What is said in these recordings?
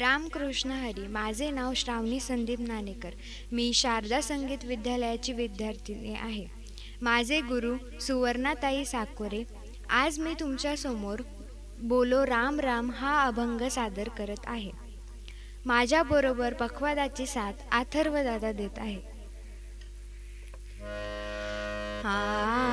रामकृष्ण हरी. माझे नाव श्रावणी संदीप नाणेकर. मी शारदा संगीत विद्यालयाची विद्यार्थिनी आहे. माझे गुरु सुवर्णाताई साकोरे. आज मी तुमच्यासमोर बोलो राम राम हा अभंग सादर करत आहे. माझ्याबरोबर पखवादाची साथ आथर्वदादा देत आहे. हा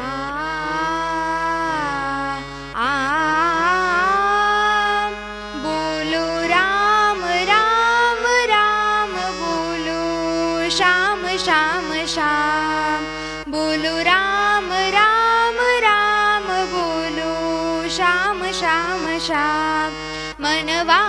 बोलो राम राम राम बोलो श्याम श्याम श्याम मनवा